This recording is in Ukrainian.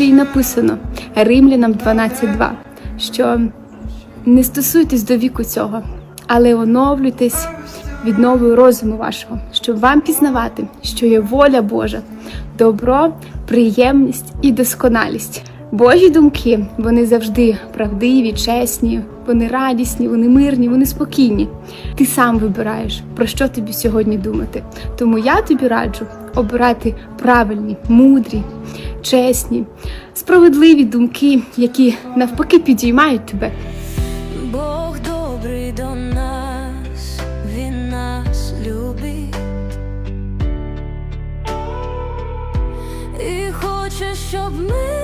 Біблії написано Римлянам 12.2, що не стосуйтесь до віку цього, але оновлюйтесь відновою розуму вашого, щоб вам пізнавати, що є воля Божа, добро, приємність і досконалість. Божі думки вони завжди правдиві, чесні, вони радісні, вони мирні, вони спокійні. Ти сам вибираєш, про що тобі сьогодні думати. Тому я тобі раджу обирати правильні, мудрі, чесні, справедливі думки, які навпаки підіймають тебе. Бог добрий до нас, Він нас любить і хоче, щоб ми